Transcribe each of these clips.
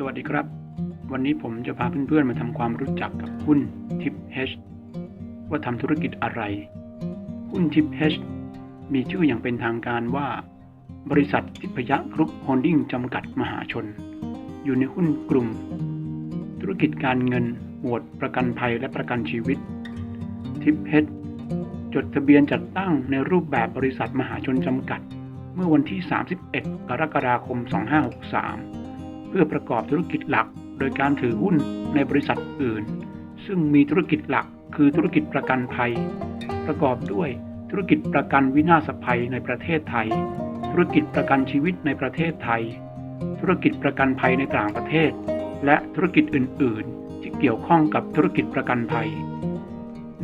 สวัสดีครับ วันนี้ผมจะพาเพื่อนๆมาทำความรู้จักกับหุ้นทิปเฮว่าทำธุรกิจอะไร หุ้นทิปเฮมีชื่ออย่างเป็นทางการว่า บริษัททิพยะกรุ๊ปโฮลดิ้งจำกัดมหาชน อยู่ในหุ้นกลุ่ม ธุรกิจการเงิน หมวดประกันภัยและประกันชีวิตทิปเฮจดทะเบียนจัดตั้งในรูปแบบบริษัทมหาชนจำกัด เมื่อวันที่ 31 กรกฎาคม 2563 เพื่อประกอบธุรกิจหลัก โดยการถือหุ้นในบริษัทอื่น ซึ่งมีธุรกิจหลักคือธุรกิจประกันภัย ประกอบด้วยธุรกิจประกันวินาศภัยในประเทศไทย ธุรกิจประกันชีวิตในประเทศไทย ธุรกิจประกันภัยในต่างประเทศ และธุรกิจอื่น ๆ ที่เกี่ยวข้องกับธุรกิจประกันภัย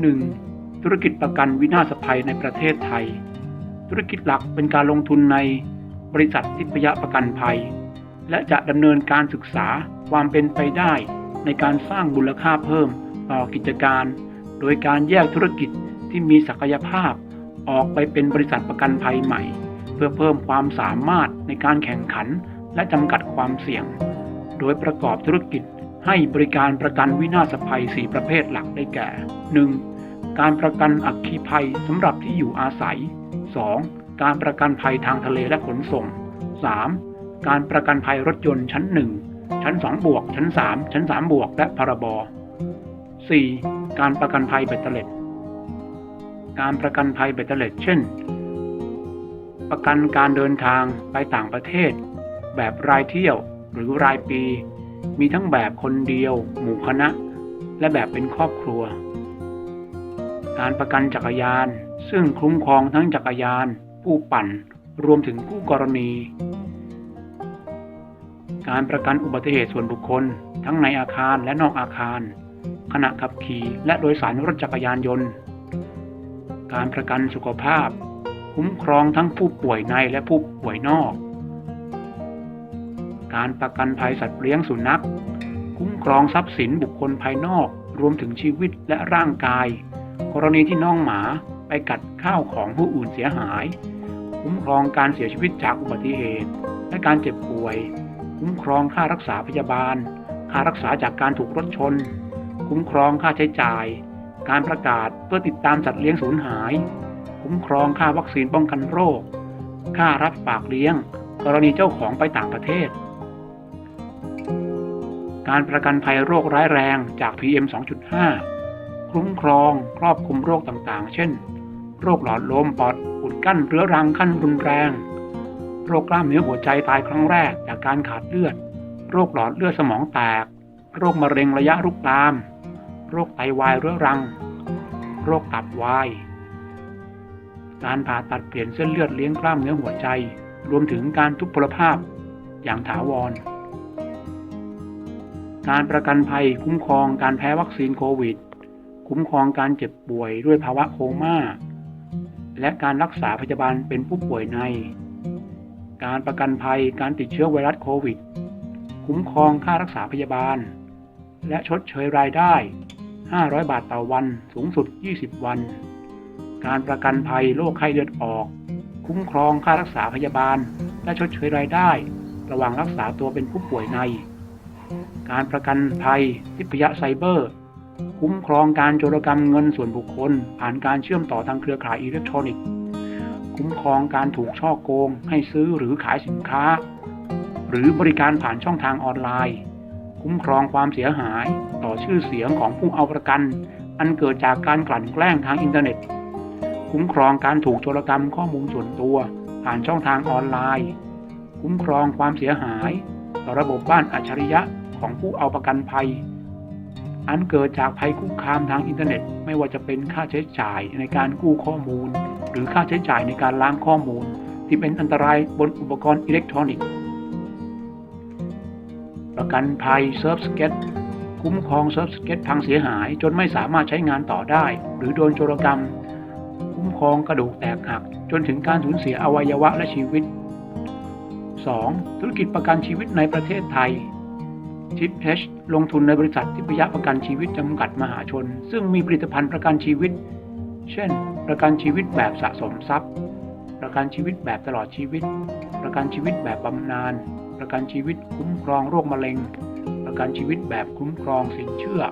1. ธุรกิจประกันวินาศภัยในประเทศไทย ธุรกิจหลักเป็นการลงทุนในบริษัททิพยประกันภัย และจะดำเนินการศึกษาความเป็นไปได้ ในการสร้างมูลค่าเพิ่มต่อกิจการ โดยการแยกธุรกิจที่มีศักยภาพ ออกไปเป็นบริษัทประกันภัยใหม่ เพื่อเพิ่มความสามารถในการแข่งขันและจำกัดความเสี่ยง โดยประกอบธุรกิจให้บริการประกันวินาศภัย 4 ประเภทหลักได้แก่ 1. การประกันอัคคีภัยสำหรับที่อยู่อาศัย 2. การประกันภัยทางทะเลและขนส่ง 3. การประกันภัยรถยนต์ชั้น 1 ชั้น 2 บวก ชั้น 3 ชั้น 3 บวก และพรบ 4. การประกันภัยเบตเตอร์เล็ด การประกันภัยเบตเตอร์เล็ด เช่น ประกันการเดินทางไปต่างประเทศ แบบรายเที่ยวหรือรายปี มีทั้งแบบคนเดียว หมู่คณะ และแบบเป็นครอบครัว การประกันจักรยาน ซึ่งคุ้มครองทั้งจักรยาน ผู้ปั่น รวมถึงผู้กรณี การประกันอุบัติเหตุส่วนบุคคล ทั้งในอาคารและนอกอาคาร ขณะขับขี่และโดยสารรถจักรยานยนต์ การประกันสุขภาพ คุ้มครองทั้งผู้ป่วยในและผู้ป่วยนอก การประกันภัยสัตว์เลี้ยงสุนัข คุ้มครองทรัพย์สินบุคคลภายนอก รวมถึงชีวิตและร่างกาย กรณีที่น้องหมาไปกัดข้าวของผู้อื่นเสียหาย คุ้มครองการเสียชีวิตจากอุบัติเหตุ และการเจ็บป่วย คุ้มครองค่ารักษาพยาบาล ค่ารักษาจากการถูกรถชน คุ้มครองค่าใช้จ่าย การประกาศเพื่อติดตามสัตว์เลี้ยงสูญหาย คุ้มครองค่าวัคซีนป้องกันโรค ค่ารับฝากเลี้ยง กรณีเจ้าของไปต่างประเทศ การประกันภัยโรคร้ายแรงจาก PM 2.5 คุ้มครองครอบคลุมโรคต่างๆ เช่น โรคหลอดลมปอดอุดกั้นเรื้อรังขั้นรุนแรง โรคกล้ามเนื้อหัวใจตายครั้งแรกจากการขาดเลือด โรคหลอดเลือดสมองแตก โรคมะเร็งระยะรุกราม โรคไตวายเรื้อรัง โรคตับวาย การผ่าตัดเปลี่ยนเส้นเลือดเลี้ยงกล้ามเนื้อหัวใจ รวมถึงการทุพพลภาพอย่างถาวร การประกันภัยคุ้มครองการแพ้วัคซีนโควิด คุ้มครองการเจ็บป่วยด้วยภาวะโคม่า และการรักษาพยาบาลเป็นผู้ป่วยใน การประกันภัยการติดเชื้อไวรัสโควิด คุ้มครองค่ารักษาพยาบาล และชดเชยรายได้ 500 บาทต่อวันสูงสุด 20 วัน การประกันภัยโรคไข้เลือดออก คุ้มครองค่ารักษาพยาบาล และชดเชยรายได้ ระหว่างรักษาตัวเป็นผู้ป่วยใน การประกันภัยทิพยะไซเบอร์ คุ้มครองการโจรกรรมเงินส่วนบุคคล ผ่านการเชื่อมต่อทางเครือข่ายอิเล็กทรอนิกส์ คุ้มครองการถูกช่อโกง ให้ซื้อหรือขายสินค้า หรือบริการผ่านช่องทางออนไลน์ คุ้มครองความเสียหายต่อชื่อเสียงของผู้เอาประกัน อันเกิดจากการกลั่นแกล้งทางอินเทอร์เน็ต คุ้มครองการถูกโจรกรรมข้อมูลส่วนตัวผ่านช่องทางออนไลน์ คุ้มครองความเสียหาย ต่อระบบบ้านอัจฉริยะของผู้เอาประกันภัย อันเกิดจากภัยคุกคามทางอินเทอร์เน็ต ไม่ว่าจะเป็นค่าใช้จ่ายในการกู้ข้อมูล หรือค่าใช้จ่ายในการล้างข้อมูล ที่เป็นอันตรายบนอุปกรณ์อิเล็กทรอนิกส์ ประกันภัยเซิร์ฟสเก็ตคุ้มครองเซิร์ฟสเก็ตพังเสียหาย จนไม่สามารถใช้งานต่อได้ หรือโดนโจรกรรม คุ้มครองกระดูกแตกหัก จนถึงการสูญเสียอวัยวะและชีวิต 2. ธุรกิจประกันชีวิตในประเทศไทยทิปเฮชลงทุนในบริษัททิพยประกันชีวิตจำกัดมหาชน ซึ่งมีผลิตภัณฑ์ประกันชีวิต เช่น ประกันชีวิตแบบสะสมทรัพย์ ประกันชีวิตแบบตลอดชีวิต ประกันชีวิตแบบบำนาญ ประกันชีวิตคุ้มครองโรคมะเร็ง ประกันชีวิตแบบคุ้มครองสินเชื่อ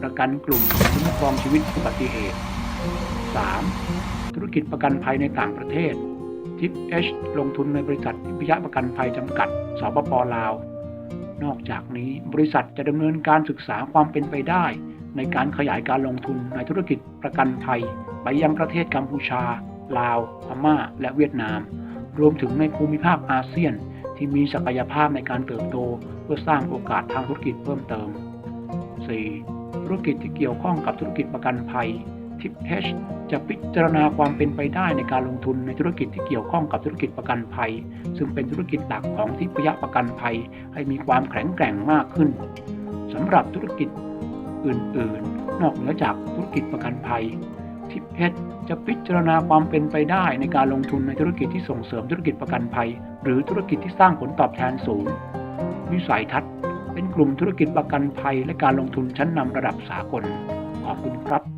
ประกันกลุ่มคุ้มครองชีวิตอุบัติเหตุ 3. ธุรกิจประกันภัยในต่างประเทศทิปเอชลงทุนในบริษัททิพยประกันภัยจำกัด สปปลาว นอกจากนี้บริษัทจะดำเนินการศึกษาความเป็นไปได้ ในการขยายการลงทุนในธุรกิจประกันภัย ไปยังประเทศกัมพูชา ลาว พม่า และเวียดนาม รวมถึงในภูมิภาคอาเซียน ที่มีศักยภาพในการเติบโต เพื่อสร้างโอกาสทางธุรกิจเพิ่มเติม 4. ธุรกิจที่เกี่ยวข้องกับธุรกิจประกันภัยทิปเชจะพิจารณาความเป็นไปได้ในการลงทุนในธุรกิจที่เกี่ยวข้องกับธุรกิจประกันภัย ซึ่งเป็นธุรกิจหลักของทิพยประกันภัย ให้มีความแข็งแกร่งมากขึ้นสำหรับธุรกิจ อื่น ๆ นอกเหนือจากธุรกิจประกันภัย ทิพเจะพิจารณาความเป็นไปได้ในการลงทุนในธุรกิจที่ส่งเสริมธุรกิจประกันภัย หรือธุรกิจที่สร้างผลตอบแทนสูง วิสัยทัศน์ เป็นกลุ่มธุรกิจประกันภัย และการลงทุนชั้นนำระดับสากล ขอบคุณครับ